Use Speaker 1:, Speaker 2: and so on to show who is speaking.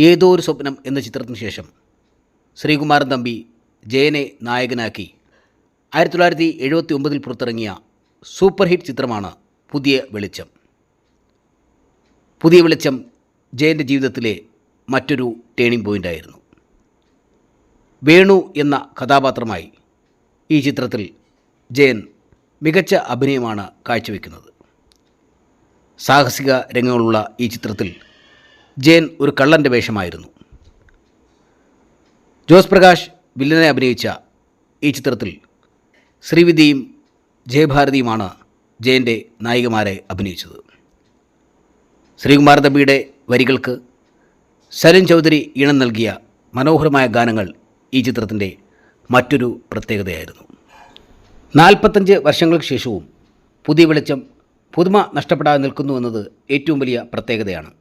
Speaker 1: ഏതോ ഒരു സ്വപ്നം എന്ന ചിത്രത്തിന് ശേഷം ശ്രീകുമാരൻ തമ്പി ജയനെ നായകനാക്കി. ആയിരത്തി തൊള്ളായിരത്തി എഴുപത്തി ഒമ്പതിൽ പുറത്തിറങ്ങിയ സൂപ്പർ ഹിറ്റ് ചിത്രമാണ് പുതിയ വെളിച്ചം. പുതിയ വെളിച്ചം ജയന്റെ ജീവിതത്തിലെ മറ്റൊരു ടേണിംഗ് പോയിന്റായിരുന്നു വേണു എന്ന കഥാപാത്രമായി ഈ ചിത്രത്തിൽ ജയൻ മികച്ച അഭിനയമാണ് കാഴ്ചവെക്കുന്നത്. സാഹസിക രംഗങ്ങളുള്ള ഈ ചിത്രത്തിൽ ജയൻ ഒരു കള്ളന്റെ വേഷമായിരുന്നു. ജോസ് പ്രകാശ് വില്ലനെ അഭിനയിച്ച ഈ ചിത്രത്തിൽ ശ്രീവിദ്യയും ജയഭാരതിയുമാണ് ജയന്റെ നായികമാരെ അഭിനയിച്ചത്. ശ്രീകുമാർ തമ്പിയുടെ വരികൾക്ക് സലിൻ ചൗധരി ഈണം നൽകിയ മനോഹരമായ ഗാനങ്ങൾ ഈ ചിത്രത്തിന്റെ മറ്റൊരു പ്രത്യേകതയായിരുന്നു. നാൽപ്പത്തഞ്ച് വർഷങ്ങൾക്ക് ശേഷവും പുതിയ വെളിച്ചം പുതുമ നഷ്ടപ്പെടാതെ നിൽക്കുന്നു എന്നത് ഏറ്റവും വലിയ പ്രത്യേകതയാണ്.